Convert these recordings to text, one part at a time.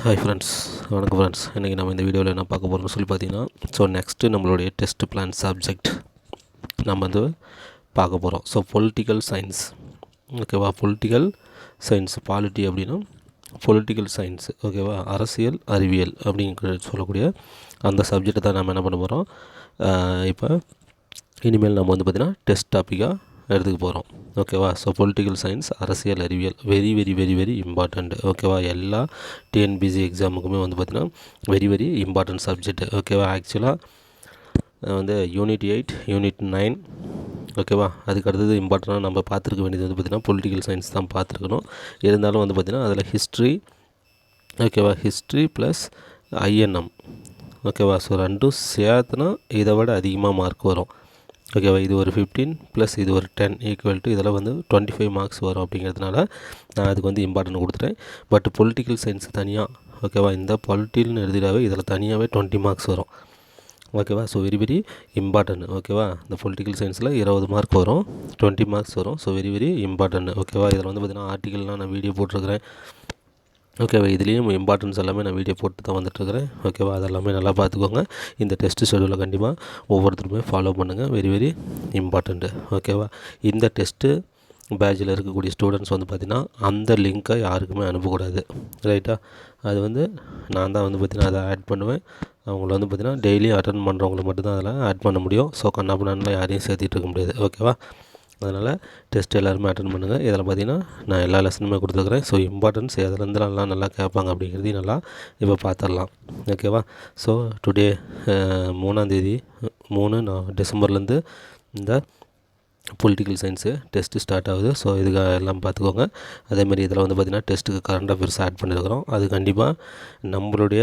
Hi friends வணக்கம் friends இன்றைக்கி நம்ம இந்த வீடியோவில் என்ன பார்க்க போகிறோம்னு சொல்லி பார்த்தீங்கன்னா ஸோ நெக்ஸ்ட்டு நம்மளுடைய டெஸ்ட் பிளான் சப்ஜெக்ட் நம்ம வந்து பார்க்க போகிறோம் ஸோ பொலிட்டிக்கல் சயின்ஸ் ஓகேவா பொலிட்டிக்கல் சயின்ஸ் பாலிட்டி அப்படின்னா பொலிட்டிக்கல் சயின்ஸ் ஓகேவா அரசியல் அறிவியல் அப்படிங்கிற சொல்லக்கூடிய அந்த சப்ஜெக்டை தான் நம்ம என்ன பண்ண போகிறோம் இப்போ இனிமேல் நம்ம வந்து பார்த்திங்கன்னா டெஸ்ட் டாப்பிக்காக எடுத்துக்க போகிறோம் ஓகேவா? ஸோ பொலிட்டிக்கல் சயின்ஸ் அரசியல் அறிவியல் very very very very important ஓகேவா? எல்லா டிஎன்பிசி எக்ஸாமுக்குமே வந்து பார்த்திங்கன்னா வெரி வெரி இம்பார்ட்டண்ட் சப்ஜெக்ட் ஓகேவா? ஆக்சுவலாக வந்து யூனிட் எயிட் யூனிட் நைன் ஓகேவா? அதுக்கு அடுத்தது இம்பார்ட்டண்ட்டாக நம்ம பார்த்துருக்க வேண்டியது வந்து பார்த்திங்கன்னா பொலிட்டிக்கல் சயின்ஸ் தான் பார்த்துருக்கணும். இருந்தாலும் வந்து பார்த்திங்கன்னா அதில் ஹிஸ்ட்ரி ஓகேவா? ஹிஸ்ட்ரி ப்ளஸ் ஐஎன்எம் ஓகேவா? ஸோ ரெண்டும் சேர்த்துனா இதை விட அதிகமாக மார்க் வரும். ஓகேவா இது ஒரு ஃபிஃப்டீன் ப்ளஸ் இது ஒரு டென் ஈக்குவல் டு இதில் வந்து டுவெண்ட்டி ஃபைவ் மார்க்ஸ் வரும் அப்படிங்கிறதுனால நான் அதுக்கு வந்து இம்பார்ட்டன்ட் கொடுத்துட்டேன். பட் பொலிட்டிக்கல் சயின்ஸ் தனியாக ஓகேவா இந்த பொலிட்டில்னு எழுதிடாவே இதில் தனியாகவே டுவெண்ட்டி மார்க்ஸ் வரும். ஓகேவா ஸோ வெரி வெரி இம்பார்ட்டன்ட் ஓகேவா இந்த பொலிட்டிக்கல் சயின்ஸில் இருபது மார்க் வரும். டுவெண்ட்டி மார்க்ஸ் வரும். ஸோ வெரி வெரி இம்பார்ட்டன்ட் ஓகேவா இதில் வந்து பார்த்திங்கன்னா ஆர்டிக்கல்லாம் நான் வீடியோ போட்டிருக்கிறேன். ஓகேவா இதுலேயும் இம்பார்ட்டன்ஸ் எல்லாமே நான் வீடியோ போட்டு தான் வந்துட்டுருக்கிறேன். ஓகேவா அதெல்லாமே நல்லா பார்த்துக்கோங்க. இந்த டெஸ்ட் ஷெடியூலை கண்டிப்பாக ஒவ்வொருத்தருமே ஃபாலோ பண்ணுங்கள் வெரி வெரி இம்பார்ட்டண்ட்டு ஓகேவா இந்த டெஸ்ட்டு பேட்சில் இருக்கக்கூடிய ஸ்டூடெண்ட்ஸ் வந்து பார்த்திங்கன்னா அந்த லிங்க்கை யாருக்குமே அனுப்பக்கூடாது. ரைட்டா அது வந்து நான் தான் வந்து பார்த்திங்கன்னா அதை ஆட் பண்ணுவேன். அவங்கள வந்து பார்த்திங்கன்னா டெய்லியும் அட்டன் பண்ணுறவங்களை மட்டும்தான் அதில் ஆட் பண்ண முடியும். ஸோ கண்ணாப்பண்ணான்லாம் யாரையும் சேர்த்திட்டு இருக்க முடியாது. ஓகேவா அதனால் டெஸ்ட் எல்லாருமே அட்டன் பண்ணுங்கள் இதில் பார்த்தீங்கன்னா நான் எல்லா லெசனுமே கொடுத்துருக்குறேன். ஸோ இம்பார்ட்டன்ஸ் எதுலேருந்துலாம் நல்லா கேட்பாங்க அப்படிங்கிறதையும் நல்லா இப்போ பார்த்துடலாம். ஓகேவா ஸோ டுடே மூணாந்தேதி மூணு நான் டிசம்பர்லேருந்து இந்த பொலிட்டிக்கல் சயின்ஸு டெஸ்ட்டு ஸ்டார்ட் ஆகுது. ஸோ இதுக்கு எல்லாம் பார்த்துக்கோங்க. அதேமாதிரி இதில் வந்து பார்த்திங்கன்னா டெஸ்ட்டுக்கு கரண்ட் அஃபேர்ஸ் ஆட் பண்ணியிருக்கிறோம். அது கண்டிப்பாக நம்மளுடைய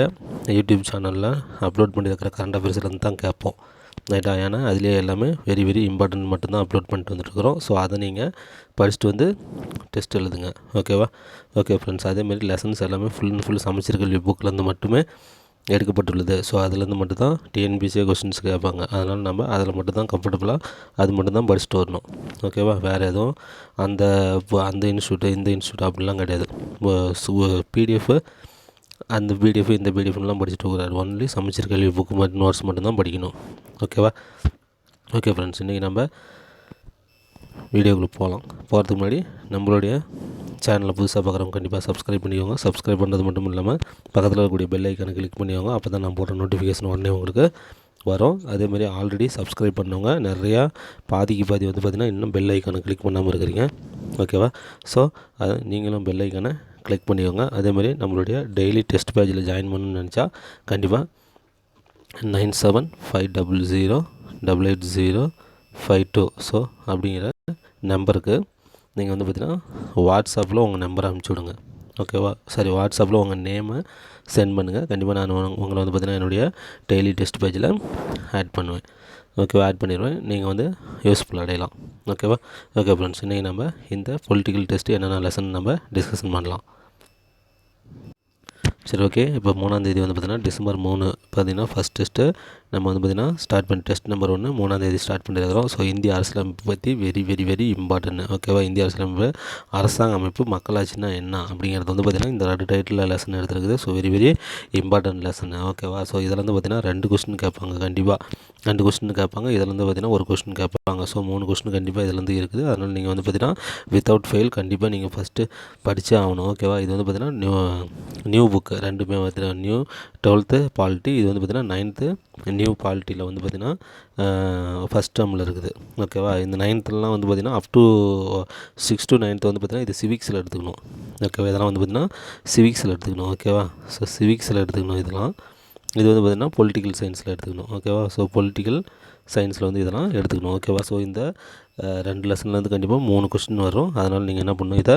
யூடியூப் சேனலில் அப்லோட் பண்ணியிருக்கிற கரண்ட் அஃபேர்ஸ்லேருந்து தான் கேட்போம். ரைட்டா ஏன்னா அதுலேயே எல்லாமே வெரி வெரி இம்பார்ட்டன்ட் மட்டும்தான் அப்லோட் பண்ணிட்டு வந்துட்டுருக்குறோம். ஸோ அதை நீங்கள் படிச்சுட்டு வந்து டெஸ்ட் எழுதுங்க. ஓகேவா ஓகே ஃப்ரெண்ட்ஸ் அதேமாரி லெசன்ஸ் எல்லாமே full and full Samacheer Kalvi புக்கிலேருந்து மட்டுமே எடுக்கப்பட்டுள்ளது. ஸோ அதுலேருந்து மட்டும் தான் டிஎன்பிசிஏ கொஸ்டின்ஸ் கேட்பாங்க. அதனால் நம்ம அதில் மட்டும் தான் கம்ஃபர்டபுளாக அது மட்டும் தான் படிச்சுட்டு வரணும். ஓகேவா வேறு எதுவும் அந்த அந்த இன்ஸ்டியூட்டு இந்த இன்ஸ்டியூட் அப்படிலாம் கிடையாது. பிடிஎஃப் அந்த பிடிஎஃப் இந்த பிடிஎஃப்லாம் படிச்சுட்டு போகிறாரு ஒன்லி சமைச்சர் கல்வி புக்கு மட்டும் நோட்ஸ் மட்டும்தான் படிக்கணும். ஓகேவா ஓகே ஃப்ரெண்ட்ஸ் இன்றைக்கி நம்ம வீடியோக்குள்ளே போகலாம் போகிறதுக்கு முன்னாடி நம்மளுடைய சேனலை புதுசாக பார்க்குறவங்க கண்டிப்பாக சப்ஸ்கிரைப் பண்ணிக்கோங்க. சப்ஸ்கிரைப் பண்ணுறது மட்டும் இல்லாமல் பக்கத்தில் இருக்கக்கூடிய பெல் ஐக்கானை கிளிக் பண்ணிக்கோங்க. அப்போ தான் நான் போடுற நோட்டிஃபிகேஷன் உடனே உங்களுக்கு வரும். அதேமாதிரி ஆல்ரெடி சப்ஸ்கிரைப் பண்ணவங்க நிறையா பாதிக்கு பாதி வந்து பார்த்திங்கன்னா இன்னும் பெல் ஐக்கானை கிளிக் பண்ணாமல் இருக்கிறீங்க. ஓகேவா ஸோ அது நீங்களும் பெல் ஐக்கானை கிளிக் பண்ணிக்கோங்க. அதேமாதிரி நம்மளுடைய டெய்லி டெஸ்ட் பேஜில் ஜாயின் பண்ணணும்னு நினச்சா கண்டிப்பாக nine seven five double zero double eight zero five two so அப்படிங்கிற நம்பருக்கு நீங்கள் வந்து பார்த்தீங்கன்னா வாட்ஸ்அப்பில் உங்கள் நம்பரை அனுப்பிச்சி விடுங்க. ஓகேவா சரி வாட்ஸ்அப்பில் உங்கள் நேமை சென்ட் பண்ணுங்கள் கண்டிப்பாக நான் உங்களை வந்து பார்த்தீங்கன்னா என்னுடைய டெய்லி டெஸ்ட் பேஜில் ஆட் பண்ணுவேன். ஓகேவா ஆட் பண்ணிடுவேன். நீங்கள் வந்து யூஸ்ஃபுல் அடையலாம். ஓகேவா ஓகே ஃப்ரெண்ட்ஸ் இன்றைக்கி நம்ம இந்த பொலிட்டிக்கல் டெஸ்ட்டு என்னென்ன லெசன் நம்ம டிஸ்கஷன் பண்ணலாம். சரி ஓகே இப்போ மூணாந்தேதி வந்து பார்த்திங்கன்னா டிசம்பர் மூணு பார்த்திங்கன்னா ஃபஸ்ட் டெஸ்ட்டு நம்ம வந்து பார்த்திங்கன்னா ஸ்டார்ட் பண்ணி டெஸ்ட் நம்பர் ஒன்று மூணாந்தேதி ஸ்டார்ட் பண்ணியிருக்கிறோம் ஸோ இந்திய அரசியலமைப்பு பற்றி வெரி வெரி வெரி இம்பார்ட்டன்ட் ஓகேவா இந்திய அரசியலமைப்பு அரசாங்க அமைப்பு மக்களாட்சினா என்ன? அப்படிங்கிறது வந்து பார்த்திங்கன்னா இந்த ரெண்டு title lesson எடுத்துருக்குது. So very very important lesson ஓகேவா ஸோ இதில் வந்து பார்த்திங்கன்னா ரெண்டு கொஸ்டின் கேட்பாங்க. கண்டிப்பாக ரெண்டு கொஸ்டின் கேட்பாங்க. இதில் வந்து பார்த்திங்கன்னா ஒரு கொஸ்டின் கேட்பாங்க. ஸோ மூணு கொஸ்டின் கண்டிப்பாக இதுலேருந்து இருக்குது. அதனால் நீங்கள் வந்து பார்த்திங்கன்னா வித்தவுட் ஃபெயில் கண்டிப்பாக நீங்கள் ஃபஸ்ட்டு படித்தே ஆகணும். ஓகேவா இது வந்து பார்த்திங்கன்னா நியூ நியூ புக்கு ரெண்டுமே பார்த்திங்கன்னா நியூ டுவெல்த்து பாலிட்டி இது வந்து பார்த்திங்கன்னா நைன்த்து நியூ பாலிட்டியில் வந்து பார்த்திங்கன்னா ஃபஸ்ட் டேர்மில் இருக்குது. ஓகேவா இந்த நைன்த்துலலாம் வந்து பார்த்திங்கன்னா up to six to ninth வந்து பார்த்திங்கன்னா இது சிவிக்ஸில் எடுத்துக்கணும். ஓகேவா இதெல்லாம் வந்து பார்த்திங்கன்னா சிவிக்ஸில் எடுத்துக்கணும். ஓகேவா ஸோ சிவிக்ஸில் எடுத்துக்கணும் இதெல்லாம். இது வந்து பார்த்திங்கன்னா பொலிட்டிக்கல் சயின்ஸில் எடுத்துக்கணும். ஓகேவா ஸோ பொலிட்டிக்கல் சயின்ஸில் வந்து இதெல்லாம் எடுத்துக்கணும். ஓகேவா ஸோ இந்த ரெண்டு லெசன்லேருந்து கண்டிப்பாக மூணு கொஸ்டின் வரும். அதனால் நீங்கள் என்ன பண்ணணும்? இதை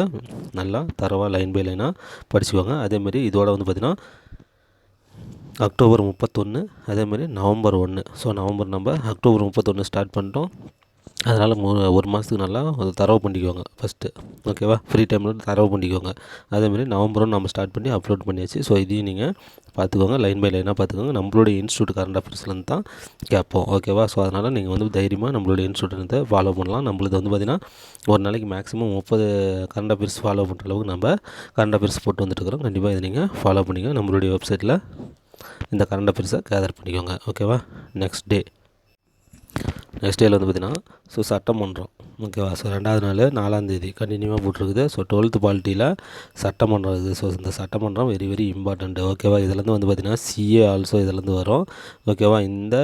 நல்லா தரவாக லைன் பை லைனாக படிச்சுக்கோங்க. அதேமாதிரி இதோட வந்து பார்த்திங்கன்னா அக்டோபர் முப்பத்தொன்று அதேமாதிரி நவம்பர் ஒன்று ஸோ நவம்பர் நம்ம அக்டோபர் முப்பத்தொன்று ஸ்டார்ட் பண்ணிட்டோம். அதனால் மூ ஒரு மாதத்துக்கு நல்லா அதை தரவு பண்ணிக்குவாங்க ஃபஸ்ட்டு ஓகேவா ஃப்ரீ டைமில் தரவு பண்ணிக்கோங்க. அதேமாதிரி நவம்பரும் நம்ம ஸ்டார்ட் பண்ணி அப்லோட் பண்ணியாச்சு. ஸோ இதையும் நீங்கள் பார்த்துக்கோங்க. லைன் பை லைனாக பார்த்துக்கோங்க. நம்மளுடைய இன்ஸ்டியூட் கரண்ட் அஃபேர்ஸ்லேருந்து தான் கேட்போம். ஓகேவா ஸோ அதனால் நீங்கள் வந்து தைரியமாக நம்மளுடைய இன்ஸ்டியூட்லேருந்து ஃபாலோ பண்ணலாம். நம்மளது வந்து பார்த்திங்கன்னா ஒரு நாளைக்கு மேக்ஸிமம் முப்பது கரண்ட் அஃபேர்ஸ் ஃபாலோ பண்ணுற அளவுக்கு நம்ம கரண்ட் அஃபேர்ஸ் போட்டு வந்துட்டுருக்குறோம் கண்டிப்பாக இதை நீங்கள் ஃபாலோ பண்ணிக்கோங்க. நம்மளுடைய வெப்சைட்டில் இந்த கரண்ட் அஃபேர்ஸை கேதர் பண்ணிக்கோங்க. ஓகேவா நெக்ஸ்ட் டே நெக்ஸ்ட் டேயில் வந்து பார்த்திங்கன்னா ஸோ சட்டமன்றம் ஓகேவா ஸோ ரெண்டாவது நாள் நாலாந்தேதி கண்டினியூவாக போட்டிருக்குது. ஸோ டுவெல்த் பாலிட்டியில் சட்டமன்றம் இருக்குது. ஸோ இந்த சட்டமன்றம் வெரி வெரி இம்பார்ட்டண்ட்டு ஓகேவா இதுலேருந்து வந்து பார்த்திங்கன்னா சிஏ ஆல்சோ இதுலேருந்து வரும். ஓகேவா இந்த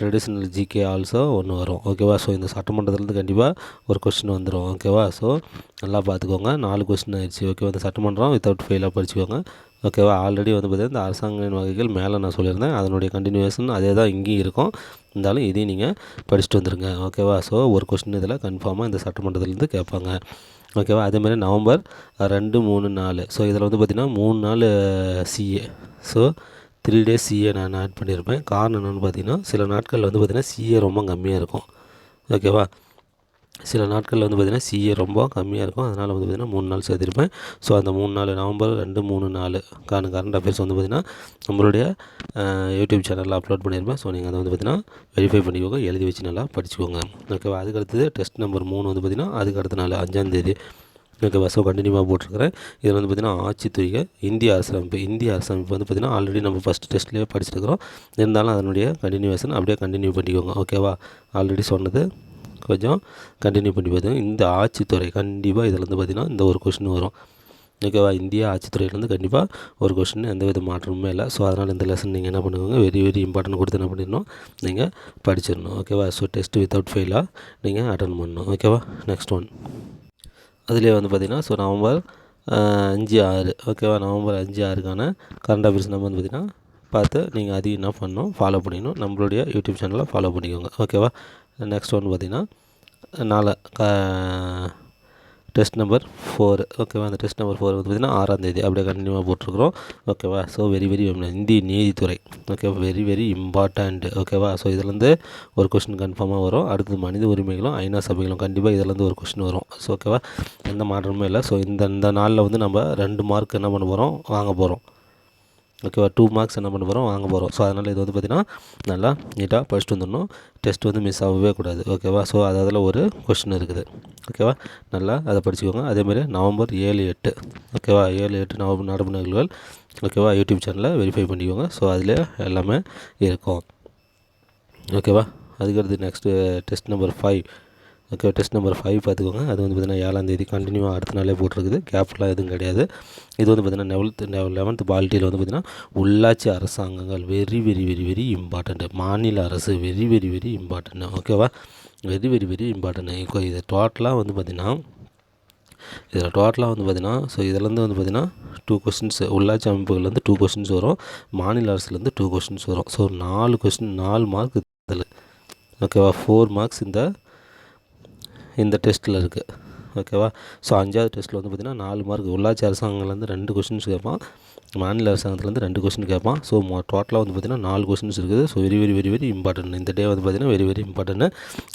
ட்ரெடிஷ்னல் ஜிகே ஆல்சோ ஒன்று வரும். ஓகேவா ஸோ இந்த சட்டமன்றத்துலேருந்து கண்டிப்பாக ஒரு கொஸ்டின் வந்துடும் ஓகேவா ஸோ நல்லா பார்த்துக்கோங்க நாலு கொஸ்டின் ஆயிடுச்சு. ஓகேவா இந்த சட்டமன்றம் வித்தவுட் ஃபெயிலாக படிச்சுக்கோங்க. ஓகேவா ஆல்ரெடி வந்து பார்த்திங்கன்னா இந்த அரசாங்க வகைகள் மேலே நான் சொல்லியிருந்தேன். அதனுடைய கண்டினியூவேஷன் அதே தான் இங்கேயும் இருக்கும். இருந்தாலும் இதையும் நீங்கள் படிச்சுட்டு வந்துடுங்க ஓகேவா ஸோ ஒரு கொஸ்டின் இதில் கன்ஃபார்மாக இந்த சட்டமன்றத்துலேருந்து கேட்பாங்க. ஓகேவா அதேமாதிரி நவம்பர் ரெண்டு மூணு நாலு. ஸோ இதில் வந்து பார்த்திங்கன்னா மூணு நாள் CA so three days CA நான் ஆட் பண்ணியிருப்பேன். காரணம் என்னென்னு பார்த்தீங்கன்னா சில நாட்களில் வந்து பார்த்திங்கன்னா சிஏ ரொம்ப கம்மியாக இருக்கும். ஓகேவா சில நாட்களில் வந்து பார்த்திங்கன்னா சிஏ ரொம்ப கம்மியாக இருக்கும். அதனால் வந்து பார்த்திங்கன்னா மூணு நாள் சேர்த்திருப்பேன். ஸோ அந்த மூணு நாள் நவம்பர் ரெண்டு மூணு நாலு காரணம் கரண்ட் அஃபேர்ஸ் வந்து பார்த்திங்கன்னா நம்மளுடைய யூடியூப் சேனலில் அப்லோட் பண்ணியிருப்பேன். ஸோ நீங்கள் அதை வந்து பார்த்திங்கன்னா வெரிஃபை பண்ணிக்கோங்க. எழுதி வச்சு நல்லா படிச்சுக்கோங்க. ஓகேவா அதுக்கு அடுத்தது டெஸ்ட் நம்பர் மூணு வந்து பார்த்திங்கன்னா அதுக்கு அடுத்த நாள் அஞ்சாந்தேதி ஓகேவா ஸோ கண்டினியூவாக போட்டிருக்கிறேன். இதில் வந்து பார்த்திங்கன்னா ஆட்சித்துறை இந்திய அரசமைப்பு இந்திய அரசமைப்பு வந்து பார்த்திங்கன்னா ஆல்ரெடி நம்ம ஃபஸ்ட்டு டெஸ்ட்லேயே படிச்சிருக்கிறோம் இருந்தாலும் அதனுடைய கண்டினியூவேஷன் அப்படியே கண்டினியூ பண்ணிக்கோங்க. ஓகேவா ஆல்ரெடி சொன்னது கொஞ்சம் கண்டினியூ பண்ணி பார்த்தீங்கன்னா இந்த ஆட்சித்துறை கண்டிப்பாக இதில் வந்து பார்த்திங்கன்னா இந்த ஒரு கொஷின் வரும். ஓகேவா இந்தியா ஆட்சித்துறையிலேருந்து கண்டிப்பாக ஒரு கொஷின் எந்த வித மாற்றமுமே இல்லை. ஸோ அதனால் இந்த லெசன் நீங்கள் என்ன பண்ணுவாங்க வெரி வெரி இம்பார்ட்டன்ட் கொடுத்து என்ன பண்ணிடணும்? நீங்கள் படிச்சிடணும். ஓகேவா ஸோ டெஸ்ட் வித்தவுட் ஃபெயிலாக நீங்கள் அட்டன் பண்ணணும். ஓகேவா நெக்ஸ்ட் ஒன் அதுலேயே வந்து பார்த்திங்கன்னா ஸோ நவம்பர் அஞ்சு ஆறு. ஓகேவா நவம்பர் அஞ்சு ஆறுக்கான கரண்ட் அஃபேர்ஸ் நம்ம வந்து பார்த்திங்கன்னா பார்த்து நீங்கள் அதையும் என்ன பண்ணணும் ஃபாலோ பண்ணிக்கணும் நம்மளுடைய யூடியூப் சேனலை ஃபாலோ பண்ணிக்கோங்க. ஓகேவா நெக்ஸ்ட் ஒன்று பார்த்திங்கன்னா நாலு டெஸ்ட் நம்பர் ஃபோர் ஓகேவா அந்த டெஸ்ட் நம்பர் ஃபோர் வந்து பார்த்திங்கன்னா ஆறாந்தேதி அப்படியே கண்டினியூவாக போட்டிருக்கிறோம். ஓகேவா ஸோ வெரி வெரி இந்திய நீதித்துறை. ஓகே வெரி வெரி இம்பார்ட்டண்ட் ஓகேவா ஸோ இதுலேருந்து ஒரு கொஸ்டின் கன்ஃபார்மாக வரும். அடுத்தது மனித உரிமைகளும் ஐநா சபைகளும் கண்டிப்பாக இதுலேருந்து ஒரு கொஸ்டின் வரும். ஸோ ஓகேவா எந்த மாற்றமும் இல்லை. ஸோ இந்த இந்த நாளில் வந்து நம்ம ரெண்டு மார்க் என்ன பண்ண போகிறோம் வாங்க போகிறோம் ஓகேவா டூ மார்க்ஸ் என்ன பண்ண போகிறோம் வாங்க போகிறோம் ஸோ அதனால் இது வந்து பார்த்திங்கன்னா நல்லா நீட்டாக படிச்சுட்டு வந்துடணும். டெஸ்ட் வந்து மிஸ் ஆகவே கூடாது. ஓகேவா ஸோ அது அதில் ஒரு கொஷின் இருக்குது. ஓகேவா நல்லா அதை படிச்சுக்கோங்க. அதேமாதிரி நவம்பர் ஏழு எட்டு. ஓகேவா ஏழு எட்டு நவம்பர் நடப்பு நிகழ்வுகள் ஓகேவா யூடியூப் சேனலில் வெரிஃபை பண்ணிக்கோங்க. ஸோ அதில் எல்லாமே இருக்கும். ஓகேவா அதுக்கடுத்து next test number five okay test number five பார்த்துக்கோங்க. அது வந்து பார்த்திங்கன்னா ஏழாந்தேதி கண்டினியூவாக அடுத்த நாளே போட்டிருக்குது. கேப்லாம் எதுவும் கிடையாது. இது வந்து பார்த்திங்கன்னா லெவல்த் லெவன்த்து பாலிட்டியில் வந்து பார்த்திங்கன்னா உள்ளாட்சி அரசாங்கங்கள் very very very very important மாநில அரசு வெரி வெரி வெரி இம்பார்ட்டண்ட்டு ஓகேவா வெரி வெரி வெரி இம்பார்ட்டண்ட்டு இப்போ இது டோட்டலாக வந்து பார்த்திங்கன்னா இதில் டோட்டலாக வந்து பார்த்திங்கன்னா ஸோ இதுலேருந்து வந்து பார்த்திங்கன்னா டூ கொஸ்டின்ஸ் உள்ளாட்சி அமைப்புகள்லேருந்து டூ கொஸ்டின்ஸ் வரும். மாநில அரசுலேருந்து டூ கொஸ்டின்ஸ் வரும். ஸோ நாலு கொஸ்டின் நாலு மார்க் இதில். ஓகேவா ஃபோர் மார்க்ஸ் இந்த இந்த டெஸ்ட்டில் இருக்குது ஓகேவா? ஸோ அஞ்சாவது டெஸ்ட்டில் வந்து பார்த்திங்கன்னா நாலு மார்க் உள்ளாட்சி அரசாங்கங்கள்லேருந்து ரெண்டு கொஷின்ஸ் கேட்பான் மாநில அரசாங்கத்துலேருந்து ரெண்டு கொஸ்டின் கேட்பான் ஸோ டோட்டலாக வந்து பார்த்திங்கன்னா நாலு கொஸ்டின்ஸ் இருக்குது. So very very very very important இந்த டே வந்து பார்த்திங்கன்னா வெரி வெரி இம்பார்ட்டன்ட்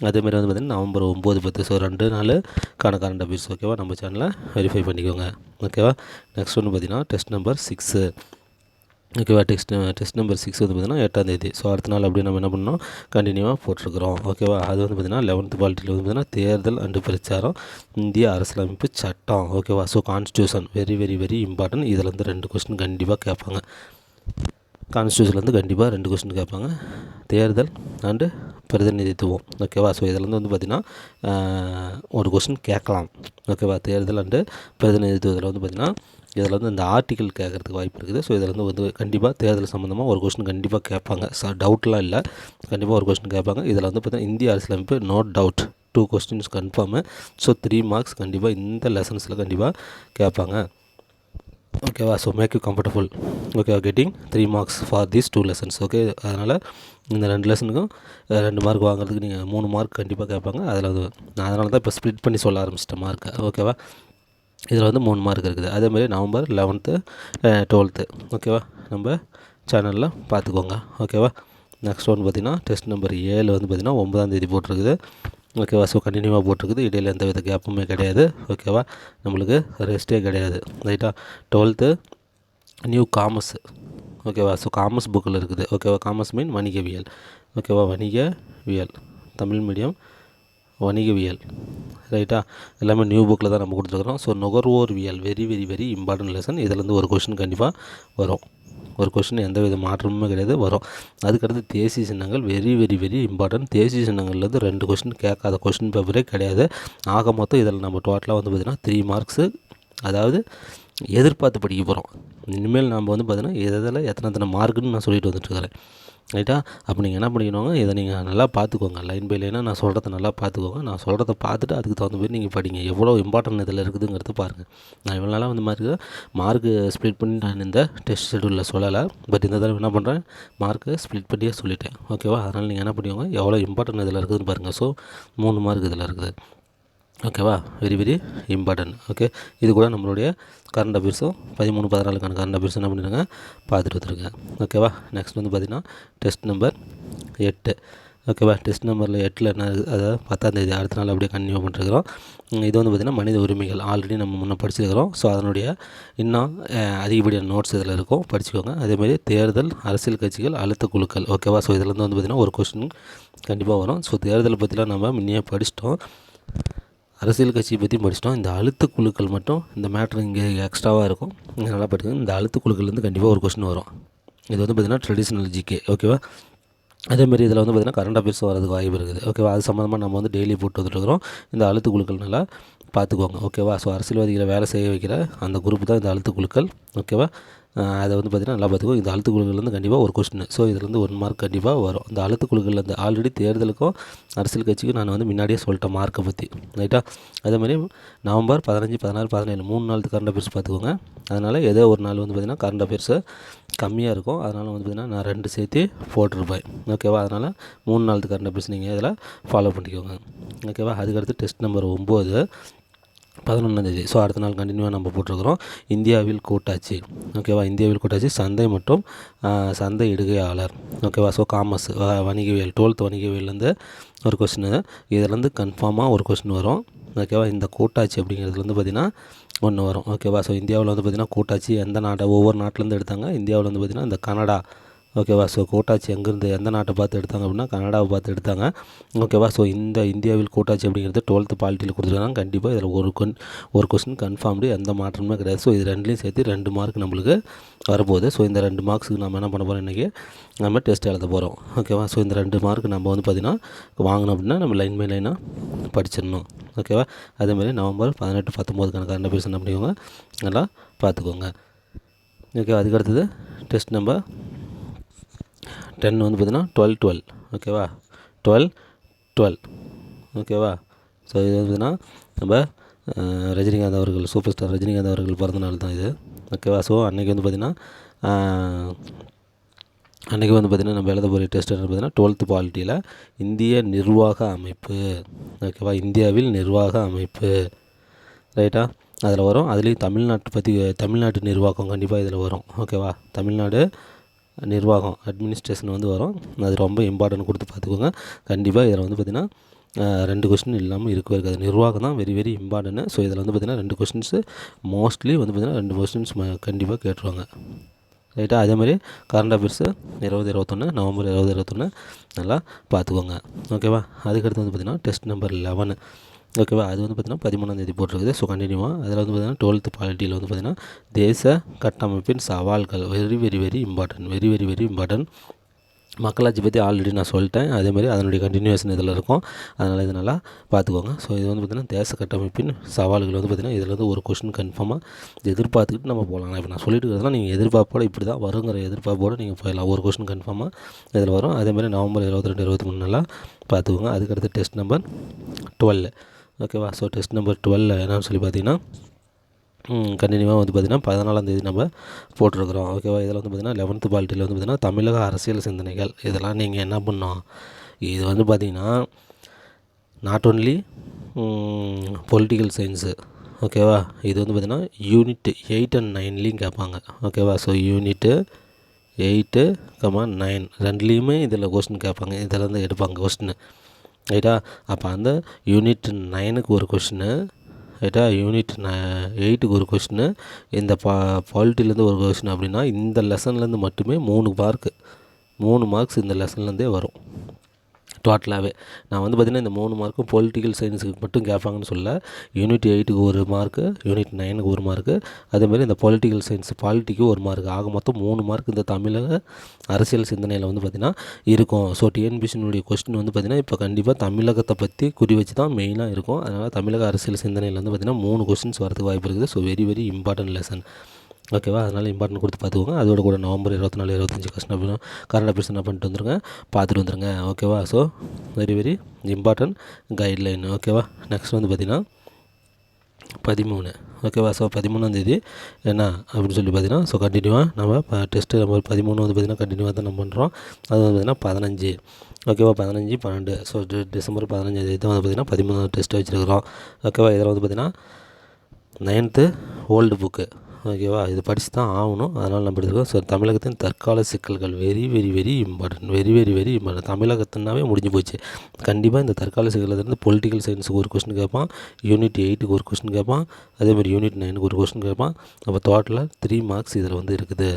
அதேமாதிரி வந்து பார்த்திங்கன்னா நவம்பர் ஒம்பது பத்து. ஸோ ரெண்டு நாள் கான கரண்ட் ஓகேவா? நம்ம சேனலை வெரிஃபை பண்ணிக்கோங்க. ஓகேவா? நெக்ஸ்ட் ஒன்று பார்த்திங்கன்னா டெஸ்ட் நம்பர் சிக்ஸு ஓகேவா டெஸ்ட் டெஸ்ட் நம்பர் சிக்ஸ் வந்து பார்த்திங்கன்னா எட்டாந்தேதி ஸோ அடுத்த நாள் அப்படியே நம்ம என்ன பண்ணோம் கண்டினியூவாக போட்டிருக்கிறோம். ஓகேவா அது வந்து பார்த்திங்கன்னா லெவன்த்து பாலிட்டியில் வந்து பார்த்திங்கன்னா தேர்தல் அண்டு பிரச்சாரம். இந்திய அரசியலமைப்பு சட்டம். ஓகேவா so constitution very very very important இதில் வந்து ரெண்டு கொஸ்டின் கண்டிப்பாக கேட்பாங்க. கான்ஸ்டியூஷன்லேருந்து கண்டிப்பாக ரெண்டு கொஸ்டின் கேட்பாங்க. தேர்தல் அண்டு பிரதிநிதித்துவம். ஓகேவா ஸோ இதிலேருந்து வந்து பார்த்திங்கன்னா ஒரு கொஸ்டின் கேட்கலாம். ஓகேவா தேர்தல் அண்டு பிரதிநிதித்துவத்தில் வந்து பார்த்திங்கன்னா இதில் வந்து இந்த ஆர்டிக்கல் கேட்குறதுக்கு வாய்ப்பு இருக்குது. ஸோ இதில் வந்து வந்து கண்டிப்பாக தேர்தல் சம்மந்தமாக ஒரு கொஸ்டின் கண்டிப்பாக கேட்பாங்க. ஸோ டவுட்லாம் இல்லை. கண்டிப்பாக ஒரு கொஸ்டின் கேட்பாங்க. இதில் வந்து பார்த்தீங்கன்னா இந்திய அரசியலமைப்பு no doubt two questions confirm so three marks கண்டிப்பாக இந்த லெசன்ஸில் கண்டிப்பாக கேட்பாங்க. ஓகேவா so make you comfortable okay getting three marks for these two lessons okay அதனால் இந்த ரெண்டு லெசனுக்கும் ரெண்டு மார்க் வாங்குறதுக்கு நீங்கள் மூணு மார்க் கண்டிப்பாக கேட்பாங்க. அதில் வந்து நான் அதனால தான் இப்போ ஸ்ப்ளிட் பண்ணி சொல்ல ஆரம்பிச்சிட்டேன் மார்க்கை ஓகேவா இதில் வந்து மூணு மார்க் இருக்குது. அதேமாதிரி நவம்பர் லெவன்த்து டுவெல்த்து ஓகேவா நம்ம சேனலில் பார்த்துக்கோங்க. ஓகேவா நெக்ஸ்ட் ஒன் பார்த்திங்கன்னா டெஸ்ட் நம்பர் ஏழு வந்து பார்த்திங்கன்னா ஒன்பதாம் தேதி போட்டிருக்குது. ஓகேவா ஸோ கண்டினியூவாக போட்டிருக்குது. இடையில் எந்த வித கேப்புமே கிடையாது. ஓகேவா நம்மளுக்கு ரெஸ்ட்டே கிடையாது. ரைட்டா டுவெல்த்து நியூ காமர்ஸ் ஓகேவா ஸோ காமர்ஸ் புக்கில் இருக்குது. ஓகேவா காமர்ஸ் மீன் வணிகவியல். ஓகேவா வணிகவியல். தமிழ் மீடியம் வணிகவியல். ரைட்டா? எல்லாமே நியூ புக்கில் தான் நம்ம கொடுத்துருக்குறோம். So நுகர்வோர்வியல். Very very very important lesson இதுலேருந்து ஒரு கொஷின் கண்டிப்பாக வரும். ஒரு கொஷின் எந்த வித மாற்றமுமே கிடையாது வரும். அதுக்கடுத்து தேசிய சின்னங்கள். வெரி வெரி வெரி இம்பார்ட்டன்ட் தேசிய சின்னங்கள்லேருந்து ரெண்டு கொஷின் கேட்காத கொஷின் பேப்பரே கிடையாது. ஆக மொத்தம் இதில் நம்ம டோட்டலாக வந்து பார்த்திங்கன்னா த்ரீ மார்க்ஸு அதாவது எதிர்பார்த்து படிக்க போகிறோம் இனிமேல் நம்ம வந்து பார்த்தீங்கன்னா எதில் எத்தனை எத்தனை மார்க்குன்னு நான் சொல்லிட்டு வந்துட்டுருக்கிறேன். ரைட்டா அப்போ நீங்கள் என்ன பண்ணிக்கணுங்க இதை நீங்கள் நல்லா பார்த்துக்கோங்க. லைன் பை லைனாக நான் சொல்கிறத நல்லா பார்த்துக்கோங்க. நான் சொல்கிறத பார்த்துட்டு அதுக்கு தகுந்த மாதிரி நீங்கள் படிங்க. எவ்வளோ இம்பார்ட்டன்ட் இதில் இருக்குதுங்கிறது பாருங்கள் நான் இவ்வளோ நாளாக வந்து மார்க்கு மார்க்கு ஸ்ப்ளிட் பண்ணி நான் இந்த டெஸ்ட் ஷெடியூலில் சொல்லலை. பட் இந்த தடவை என்ன பண்ணுறேன் மார்க்கு ஸ்ப்ளிட் பண்ணியே சொல்லிட்டேன். ஓகேவா அதனால் நீங்கள் என்ன பண்ணுவோங்க எவ்வளோ இம்பார்ட்டன்ட் இதில் இருக்குதுன்னு பாருங்கள் ஸோ மூணு மார்க் இதில் இருக்குது. ஓகேவா வெரி வெரி இம்பார்ட்டன்ட் ஓகே இது கூட நம்மளுடைய கரண்ட் அஃபேர்ஸும் பதிமூணு பதினாலுக்கான கரண்ட் அஃபேர்ஸ் என்ன பண்ணிடுங்க பார்த்துட்டு வந்துருங்க ஓகேவா நெக்ஸ்ட் வந்து பார்த்திங்கன்னா டெஸ்ட் நம்பர் எட்டு. ஓகேவா டெஸ்ட் நம்பரில் எட்டில் என்ன அதாவது பத்தாந்தேதி அடுத்த நாள் அப்படியே கன்டினியூ பண்ணிருக்கிறோம் இது வந்து பார்த்திங்கன்னா மனித உரிமைகள். ஆல்ரெடி நம்ம முன்னே படிச்சிருக்கிறோம். ஸோ அதனுடைய இன்னும் அதிகப்படியான நோட்ஸ் இதில் இருக்கும். படிச்சுக்கோங்க. அதேமாதிரி தேர்தல் அரசியல் கட்சிகள் அழுத்த குழுக்கள். ஓகேவா ஸோ இதுலேருந்து வந்து பார்த்திங்கன்னா ஒரு கொஸ்டின் கண்டிப்பாக வரும். ஸோ தேர்தலை பற்றிலாம் நம்ம முன்னே படிச்சிட்டோம். அரசியல் கட்சியை பற்றி படிச்சிட்டோம். இந்த அழுத்த குழுக்கள் மட்டும் இந்த மேட்ரு இங்கே எக்ஸ்ட்ராவாக இருக்கும். இங்கே நல்லா படிக்கணும் இந்த அழுத்த குழுக்கள்லேருந்து கண்டிப்பாக ஒரு கொஸ்டின் வரும். இது வந்து பார்த்திங்கன்னா ட்ரெடிஷ்னல் ஜிகே ஓகேவா அதேமாரி இதில் வந்து பார்த்திங்கன்னா கரண்ட் அஃபேர்ஸ் வரதுக்கு வாய்ப்பு இருக்குது ஓகேவா அது சம்மந்தமாக நம்ம வந்து டெய்லி போட்டு வந்துட்டுருக்கிறோம் இந்த அழுத்த குழுக்கள் நல்லா பார்த்துக்கோங்க ஓகேவா ஸோ அரசியல்வாதிகளை வேலை செய்ய வைக்கிற அந்த குரூப் தான் இந்த அழுத்த குழுக்கள் ஓகேவா அதை வந்து பார்த்திங்கன்னா நல்லா பார்த்துக்கோ. இந்த அழுத்து குழுக்கள்லேருந்து கண்டிப்பாக ஒரு கொஸ்டின் ஸோ இதுலேருந்து ஒன் மார்க் கண்டிப்பாக வரும். இந்த அழுத்து குழுக்கள்லேருந்து ஆல்ரெடி தேர்தலுக்கும் அரசியல் கட்சிக்கும் நான் வந்து முன்னாடியே சொல்லிட்டேன் மார்க்கை பற்றி ரைட்டா அதே மாதிரி நவம்பர் பதினஞ்சு பதினாறு பதினேழு மூணு நாள் கரண்ட் அஃபேர்ஸ் பார்த்துக்கோங்க. அதனால் ஏதோ ஒரு நாள் வந்து பார்த்திங்கன்னா கரண்ட் அஃபேர்ஸு கம்மியாக இருக்கும். அதனால் வந்து பார்த்திங்கன்னா நான் ரெண்டு சேர்த்து போட்டிருப்பேன். ஓகேவா அதனால் மூணு நாள் கரண்ட் அஃபேர்ஸ் நீங்கள் இதில் ஃபாலோ பண்ணிக்கோங்க. ஓகேவா அதுக்கடுத்து டெஸ்ட் நம்பர் ஒம்பது. பதினொன்றாந்தேதி ஸோ அடுத்த நாள் கண்டினியூவாக நம்ம போட்டிருக்கிறோம். இந்தியாவில் கூட்டாட்சி. ஓகேவா இந்தியாவில் கூட்டாட்சி சந்தை மற்றும் சந்தை இடுகையாளர். ஓகேவா ஸோ காமர்ஸ் வணிகவியல் டுவெல்த் வணிகவியல்லேருந்து ஒரு கொஸ்டின் இதுலேருந்து கன்ஃபார்மாக ஒரு கொஸ்டின் வரும். ஓகேவா இந்த கூட்டாட்சி அப்படிங்கிறதுலேருந்து பார்த்திங்கன்னா ஒன்று வரும். ஓகேவா ஸோ இந்தியாவில் வந்து பார்த்திங்கன்னா கூட்டாட்சி எந்த நாட்டை ஒவ்வொரு நாட்டிலேருந்து எடுத்தாங்க. இந்தியாவில் வந்து பார்த்திங்கன்னா இந்த கனடா ஓகேவா? ஸோ கூட்டாட்சி எங்கேருந்து எந்த நாட்டை பார்த்து எடுத்தாங்க அப்படின்னா கனடாவை பார்த்து எடுத்தாங்க. ஓகேவா? ஸோ இந்த இந்தியாவில் கூட்டாட்சி அப்படிங்கிறது டுவெல்த்து பாலிட்டியில் கொடுத்துருக்காங்க. கண்டிப்பாக இதில் ஒரு கொன் ஒரு கொஸ்டின் கன்ஃபார்ம்டு எந்த மாற்றமுமே கிடையாது. ஸோ இது ரெண்டுலேயும் சேர்த்து ரெண்டு மார்க் நம்மளுக்கு வரப்போகுது. ஸோ இந்த ரெண்டு மார்க்ஸுக்கு நம்ம என்ன பண்ண போகிறோம் இன்றைக்கி நம்ம டெஸ்ட் எழுத போகிறோம் ஓகேவா? ஸோ இந்த ரெண்டு மார்க் நம்ம வந்து பார்த்திங்கன்னா வாங்கணும் அப்படின்னா நம்ம லைன் பை லைனாக படிச்சிடணும். ஓகேவா? அதேமாதிரி நவம்பர் பதினெட்டு பத்தொம்போதுக்கான கணக்கான பேசணும் அப்படிங்க நல்லா பார்த்துக்கோங்க. ஓகே அதுக்கு அடுத்தது டெஸ்ட் நம்பர் டென் வந்து பார்த்தீங்கன்னா டுவெல் டுவெல். ஓகேவா? Twelve twelve. ஓகேவா? ஸோ இது வந்து பார்த்தீங்கன்னா நம்ம ரஜினிகாந்த் அவர்கள் சூப்பர் ஸ்டார் ரஜினிகாந்த் அவர்கள் பிறந்த நாள் தான் இது. ஓகேவா? ஸோ அன்றைக்கி வந்து பார்த்திங்கன்னா அன்றைக்கி வந்து பார்த்திங்கன்னா நம்ம எழுத போகிற டெஸ்ட் என்ன பார்த்தீங்கன்னா டுவெல்த்து பாலிட்டியில் இந்திய நிர்வாக அமைப்பு. ஓகேவா? இந்தியாவில் நிர்வாக அமைப்பு. ரைட்டா? அதில் வரும். அதுலேயும் தமிழ்நாட்டு பற்றி தமிழ்நாட்டு நிர்வாகம் கண்டிப்பாக இதில் வரும். ஓகேவா? தமிழ்நாடு நிர்வாகம் அட்மினிஸ்ட்ரேஷன் வந்து வரும். அது ரொம்ப இம்பார்ட்டன்ட் கொடுத்து பார்த்துக்கோங்க. கண்டிப்பாக இதில் வந்து பார்த்திங்கன்னா ரெண்டு கொஸ்டின் இல்லாமல் இருக்கவே இருக்காது நிர்வாகம் தான் வெரி வெரி இம்பார்ட்டன்ட் ஸோ இதில் வந்து பார்த்திங்கன்னா ரெண்டு கொஸ்டின்ஸு மோஸ்ட்லி வந்து பார்த்திங்கன்னா ரெண்டு கொஸ்டின்ஸ் கண்டிப்பாக கேட்டுருவாங்க. ரைட்டாக அதே மாதிரி கரண்ட் அஃபேர்ஸு இருபது இருபத்தொன்று நவம்பர் இருபது இருபத்தொன்று நல்லா பார்த்துக்கோங்க. ஓகேவா அதுக்கடுத்து வந்து பார்த்திங்கன்னா டெஸ்ட் நம்பர் லெவனு ஓகேவா அது வந்து பார்த்திங்கன்னா பதிமூணாந்தேதி போட்டிருக்குது. ஸோ கண்டினியூவாக அதில் வந்து பார்த்திங்கன்னா டுவெல்த்து பாலிட்டியில் வந்து பார்த்திங்கன்னா தேச கட்டமைப்பின் சவால்கள். Very very very important very very very important மக்களாட்சி பற்றி ஆல்ரெடி நான் சொல்லிட்டேன். அதேமாதிரி அதனுடைய கண்டினியூஷன் இதில் இருக்கும். அதனால் இது நல்லா பார்த்துக்கோங்க. ஸோ இது வந்து பார்த்திங்கன்னா தேச கட்டமைப்பின் சவால்கள் வந்து பார்த்திங்கன்னா இதில் வந்து ஒரு கொஷின் கன்ஃபார்மாக எதிர்பார்த்துக்கிட்டு நம்ம போகலாம் இப்போ நான் சொல்லிட்டு இருக்கிறதுலாம் நீங்கள் எதிர்பார்ப்போட இப்படி தான் வருங்கிற எதிர்பார்ப்போடு நீங்கள் போயிடலாம். ஒரு கொஷின் கன்ஃபார்மாக இதில் வரும். அதேமாதிரி நவம்பர் இருபத்தி ரெண்டு இருபத்தி மூணு நல்லா பார்த்துக்கோங்க. அதுக்கடுத்து டெஸ்ட் நம்பர் டுவெல் ஓகேவா ஸோ டெஸ்ட் நம்பர் டுவெல் என்னன்னு சொல்லி பார்த்தீங்கன்னா கண்டினியூவாக வந்து பார்த்திங்கன்னா பதினாலாம் தேதி நம்ம போட்டிருக்கிறோம். ஓகேவா இதில் வந்து பார்த்திங்கன்னா லெவன்த்து பாலிட்டியில் வந்து பார்த்திங்கன்னா தமிழக அரசியல் சிந்தனைகள். இதெல்லாம் நீங்கள் என்ன பண்ணோம் இது வந்து பார்த்திங்கன்னா நாட் ஒன்லி பொலிட்டிக்கல் சயின்ஸு ஓகேவா இது வந்து பார்த்திங்கன்னா யூனிட் எயிட் அண்ட் நைன்லேயும் கேட்பாங்க. ஓகேவா so unit eight comma nine ரெண்டுலேயுமே இதில் கொஸ்டின் கேட்பாங்க. இதில் இருந்து எடுப்பாங்க கொஸ்டின் ரைட்டா அப்போ அந்த யூனிட் நைனுக்கு ஒரு கொஷினு ரைட்டா யூனிட் ந எயிட்டுக்கு ஒரு கொஷினு இந்த பா பாலிட்டிலேருந்து ஒரு கொஷின் அப்படின்னா இந்த லெசன்லேருந்து மட்டுமே மூணு மார்க்கு மூணு மார்க்ஸ் இந்த லெசன்லேருந்தே வரும். டோட்டலாகவே நான் வந்து பார்த்திங்கன்னா இந்த மூணு மார்க்கும் பொலிட்டிக்கல் சயின்ஸுக்கு மட்டும் கேட்பாங்கன்னு சொல்ல யூனிட் எயிட்டுக்கு ஒரு மார்க்கு யூனிட் நைனுக்கு ஒரு மார்க்கு அதேமாதிரி இந்த பொலிட்டிக்கல் சயின்ஸ் பாலிட்டிக்கு ஒரு மார்க் ஆக மொத்தம் மூணு மார்க் இந்த தமிழக அரசியல் சிந்தனையில் வந்து பார்த்திங்கன்னா இருக்கும். ஸோ டிஎன்பிசினுடைய கொஸ்டின் வந்து பார்த்திங்கன்னா இப்போ கண்டிப்பாக தமிழகத்தை பற்றி குறி வச்சு தான் மெயினாக இருக்கும். அதனால் தமிழக அரசியல் சிந்தனையில் வந்து பார்த்திங்கன்னா மூணு கொஸ்டின்ஸ் வரதுக்கு வாய்ப்பு இருக்குது. So very very important lesson ஓகேவா அதனால் இம்பார்ட்டன்ட் கொடுத்து பார்த்துக்கோங்க. அதோட கூட நவம்பர் இருபத்தி நாலு இருபத்தஞ்சி கஷ்டம் அப்படின்னா கரண்ட் அஃபேர்ஸ் என்ன பண்ணிட்டு வந்துருங்க. பார்த்துட்டு வந்துருங்க. ஓகேவா so very very important guideline ஓகேவா நெக்ஸ்ட் வந்து பார்த்திங்கன்னா பதிமூணு. ஓகேவா ஸோ பதிமூணாந்தேதி என்ன அப்படின்னு சொல்லி பார்த்தீங்கன்னா ஸோ கண்டினியூவாக நம்ம இப்போ டெஸ்ட்டு நம்ம பதிமூணு வந்து பார்த்திங்கன்னா கண்டினியூவாக தான் நம்ம பண்ணுறோம் அது வந்து பார்த்திங்கன்னா பதினஞ்சு. ஓகேவா பதினஞ்சு பன்னெண்டு. ஸோ டிசம்பர் பதினஞ்சாந்தேதி தான் வந்து பார்த்திங்கன்னா பதிமூணாவது டெஸ்ட்டு வச்சுருக்கிறோம். ஓகேவா இதில் வந்து பார்த்திங்கன்னா நைன்த்து ஓல்டு புக்கு ஓகேவா இது படித்து தான் ஆகணும். அதனால் நம்ம எடுத்துக்கோ. ஸோ தமிழகத்தின் தற்கால சிக்கல்கள் very very very important very very very important தமிழகத்தினாவே முடிஞ்சு போச்சு. கண்டிப்பாக இந்த தற்கால சிக்கலேருந்து பொலிட்டிக்கல் சயின்ஸுக்கு ஒரு கொஸ்டின் கேட்பான் யூனிட் எயிட்டுக்கு ஒரு கொஸ்டின் கேட்பான் அதேமாதிரி யூனிட் நைனுக்கு ஒரு கொஸ்டின் கேட்பான் அப்போ டோட்டலாக த்ரீ மார்க்ஸ் இதில் வந்து இருக்குது.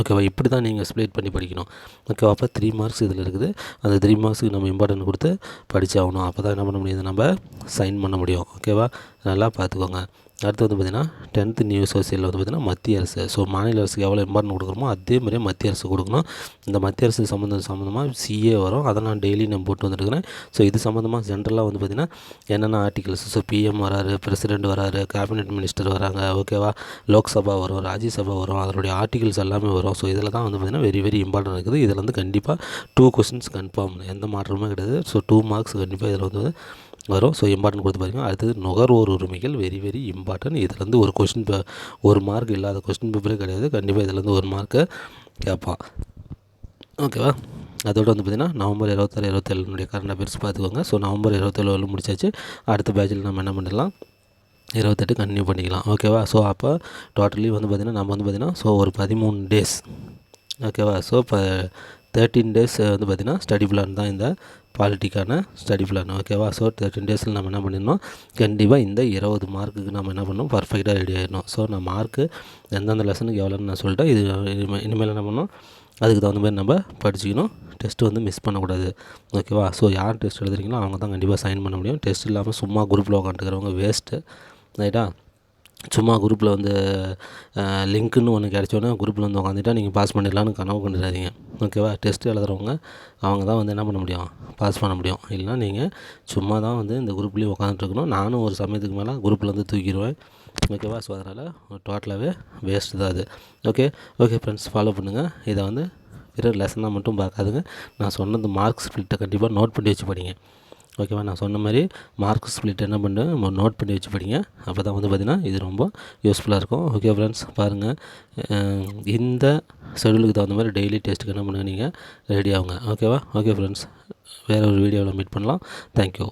ஓகேவா இப்படி தான் நீங்கள் ஸ்ப்ளிட் பண்ணி படிக்கணும். ஓகேவா அப்போ த்ரீ மார்க்ஸ் இதில் இருக்குது. அந்த த்ரீ மார்க்ஸுக்கு நம்ம இம்பார்ட்டன்ட் கொடுத்து படித்தாகணும் அப்போ தான் என்ன பண்ண முடியுது நம்ம சைன் பண்ண முடியும். ஓகேவா நல்லா பார்த்துக்கோங்க. அடுத்து வந்து பார்த்திங்கன்னா டென்த்து நியூ சோசியலில் வந்து பார்த்திங்கன்னா மத்திய அரசு. ஸோ மாநில அரசுக்கு எவ்வளோ இம்பார்ட்டன் கொடுக்குறோமோ அதே மாதிரியே மத்திய அரசு கொடுக்கணும். இந்த மத்திய அரசு சம்மந்தம் சம்மந்தமாக சிஏ வரும். அதை நான் டெய்லி நான் போட்டு வந்துருக்கிறேன் ஸோ இது சம்மந்தமாக ஜென்ரலாக வந்து பார்த்திங்கன்னா என்னென்ன ஆர்டிகல்ஸ் ஸோ பிஎம் வராரு பிரசிடென்ட் வராரு கேபினெட் மினிஸ்டர் வராங்க ஓகேவா லோக்சபா வரும் ராஜ்யசபா வரும் அதனுடைய ஆர்டிகல்ஸ் எல்லாமே வரும். ஸோ இதில் தான் வந்து பார்த்திங்கன்னா வெரி வெரி இம்பார்ட்டன்ட் இருக்குது. இதில் வந்து கண்டிப்பாக டூ கொஸ்டின்ஸ் கன்ஃபார்ம் எந்த மாற்றமுமே கிடையாது. ஸோ டூ மார்க்ஸ் கண்டிப்பாக இதில் வந்து வரும். ஸோ இம்பார்ட்டன்ட் கொடுத்து பாருங்கள் அடுத்தது நுகர்வோர் உரிமைகள் வெரி வெரி இம்பார்ட்டன்ட் இதுலேருந்து ஒரு கொஸ்டின் பே ஒரு மார்க் இல்லாத கொஸ்டின் பேப்பரே கிடையாது. கண்டிப்பாக இதுலேருந்து ஒரு மார்க்கை கேட்பான். ஓகேவா அதோடு வந்து பார்த்திங்கன்னா நவம்பர் இருபத்தாறு இருபத்தேழுனுடைய கரண்ட் அஃபேர்ஸ் பார்த்துக்கோங்க. ஸோ நவம்பர் இருபத்தேழு வரலும் முடிச்சாச்சு. அடுத்த பேட்சில் நம்ம என்ன பண்ணலாம் இருபத்தெட்டு கண்டினியூ பண்ணிக்கலாம். ஓகேவா ஸோ அப்போ டோட்டலி வந்து பார்த்திங்கன்னா நம்ம வந்து பார்த்திங்கன்னா ஸோ ஒரு பதிமூணு டேஸ் ஓகேவா ஸோ இப்போ தேர்ட்டீன் டேஸ் uh, வந்து பார்த்திங்கன்னா ஸ்டடி பிளான் தான் இந்த பாலிட்டிக்கான ஸ்டடி பிளான் ஓகேவா ஸோ தேர்ட்டின் டேஸில் நம்ம என்ன பண்ணிடணும்? கண்டிப்பாக இந்த இருபது மார்க்குக்கு நம்ம என்ன பண்ணணும்? பர்ஃபெக்டாக ரெடி ஆகிடணும் ஸோ நான் மார்க்கு எந்தெந்த லெசனுக்கு எவ்வளோன்னு நான் சொல்லிட்டேன் இது இனிமேல் இனிமேல் என்ன பண்ணணும்? அதுக்கு தகுந்த மாதிரி நம்ம படிச்சுக்கணும். டெஸ்ட்டு வந்து மிஸ் பண்ணக்கூடாது. ஓகேவா ஸோ யார் டெஸ்ட் எழுதுறீங்களோ அவங்க தான் கண்டிப்பாக சைன் பண்ண முடியும். டெஸ்ட் இல்லாமல் சும்மா குரூப்பில் உட்காந்துக்கிறவங்க வேஸ்ட்டு ரைட்டா சும்மா குரூப்பில் வந்து லிங்க்குன்னு ஒன்று கிடச்சோன்னே குரூப்பில் வந்து உட்காந்துட்டா நீங்கள் பாஸ் பண்ணிடலான்னு கனவு கண்டுடாதீங்க. ஓகேவா டெஸ்ட் எழுதுறவங்க அவங்க தான் வந்து என்ன பண்ண முடியும்? பாஸ் பண்ண முடியும். இல்லைனா நீங்கள் சும்மா தான் வந்து இந்த குரூப்லேயே உட்காந்துட்ருக்கணும் நானும் ஒரு சமயத்துக்கு மேலே குரூப்பில் வந்து தூக்கிடுவேன். ஓகேவா ஸோ அதனால் டோட்டலாகவே வேஸ்ட்டு தான் அது. ஓகே ஓகே ஃப்ரெண்ட்ஸ் ஃபாலோ பண்ணுங்கள் இதை வந்து வெறும் லெசனாக மட்டும் பார்க்காதுங்க. நான் சொன்னது மார்க்ஸ் ஸ்பிளிட்டை கண்டிப்பாக நோட் பண்ணி வச்சு படிங்க. ஓகேவா? நான் சொன்ன மாதிரி மார்க் ஸ்பிளிட் என்ன பண்ணுறேன் நோட் பண்ணி வச்சு படிங்க. அப்போ தான் வந்து பார்த்திங்கன்னா இது ரொம்ப யூஸ்ஃபுல்லாக இருக்கும். ஓகே ஃப்ரெண்ட்ஸ் பாருங்கள் இந்த ஷெடியூலுக்கு தகுந்த மாதிரி டெய்லி டெஸ்ட்டுக்கு என்ன பண்ணுங்க? நீங்கள் ரெடி ஆகுங்க. ஓகேவா ஓகே ஃப்ரெண்ட்ஸ் வேறு ஒரு வீடியோவில் மீட் பண்ணலாம். தேங்க்யூ